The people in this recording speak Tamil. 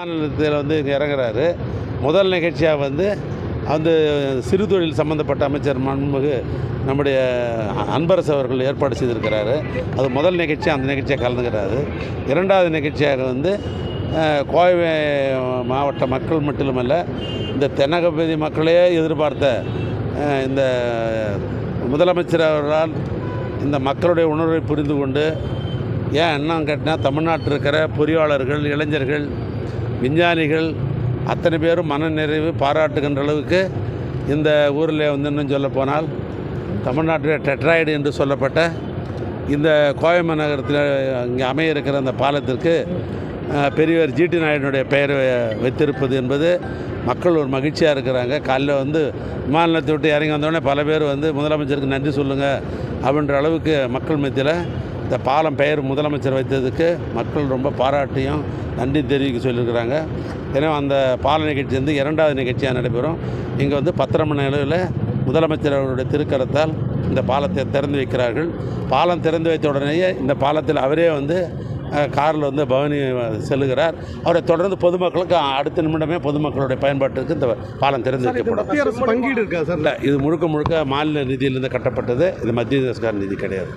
மாநிலத்தில் வந்து இங்கே இறங்குறாரு. முதல் நிகழ்ச்சியாக வந்து அந்த சிறு தொழில் சம்மந்தப்பட்ட அமைச்சர் மன்மிகு நம்முடைய அன்பரசு அவர்கள் ஏற்பாடு செய்திருக்கிறாரு. அது முதல் நிகழ்ச்சி அந்த நிகழ்ச்சியை கலந்துக்கிறாரு. இரண்டாவது நிகழ்ச்சியாக வந்து கோவை மாவட்ட மக்கள் மட்டுமல்ல இந்த தென்னகப்பகுதி மக்களே எதிர்பார்த்த இந்த முதலமைச்சர் அவர்களால் இந்த மக்களுடைய உணர்வை புரிந்து கொண்டு ஏன் என்ன கேட்டால் தமிழ்நாட்டில் இருக்கிற பொறியாளர்கள் இளைஞர்கள் விஞ்ஞானிகள் அத்தனை பேரும் மனநிறைவு பாராட்டுகின்ற அளவுக்கு இந்த ஊரில் வந்து இன்னும் சொல்ல போனால் தமிழ்நாட்டில் டெட்ராய்டு என்று சொல்லப்பட்ட இந்த கோயம்பு நகரத்தில் இங்கே அமைய இருக்கிற அந்த பாலத்திற்கு பெரியவர் ஜிடி நாயுடனுடைய பெயரை வைத்திருப்பது என்பது மக்கள் ஒரு மகிழ்ச்சியாக இருக்கிறாங்க. காலைல வந்து விமானத்தை விட்டு இறங்கி வந்தோடனே பல பேர் வந்து முதலமைச்சருக்கு நன்றி சொல்லுங்கள் அப்படின்ற அளவுக்கு மக்கள் மத்தியில் இந்த பாலம் பெயர் முதலமைச்சர் வைத்ததுக்கு மக்கள் ரொம்ப பாராட்டியும் நன்றி தெரிவிக்க சொல்லியிருக்கிறாங்க. எனவே அந்த பால நிகழ்ச்சி வந்து இரண்டாவது நிகழ்ச்சியாக நடைபெறும். இங்கே வந்து பத்தரை மணி அளவில் முதலமைச்சர் அவருடைய திருக்கரத்தால் இந்த பாலத்தை திறந்து வைக்கிறார்கள். பாலம் திறந்து வைத்த உடனேயே இந்த பாலத்தில் அவரே வந்து காரில் வந்து பவனி செல்லுகிறார். அவரை தொடர்ந்து பொதுமக்களுக்கு அடுத்த நிமிடமே பொதுமக்களுடைய பயன்பாட்டிற்கு இந்த பாலம் திறந்து வைக்கப்படும். பங்கீடு இருக்கா சார்? இல்லை இது முழுக்க முழுக்க மாநில நிதியிலிருந்து கட்டப்பட்டது. இது மத்திய அரசுக்கான நிதி கிடையாது.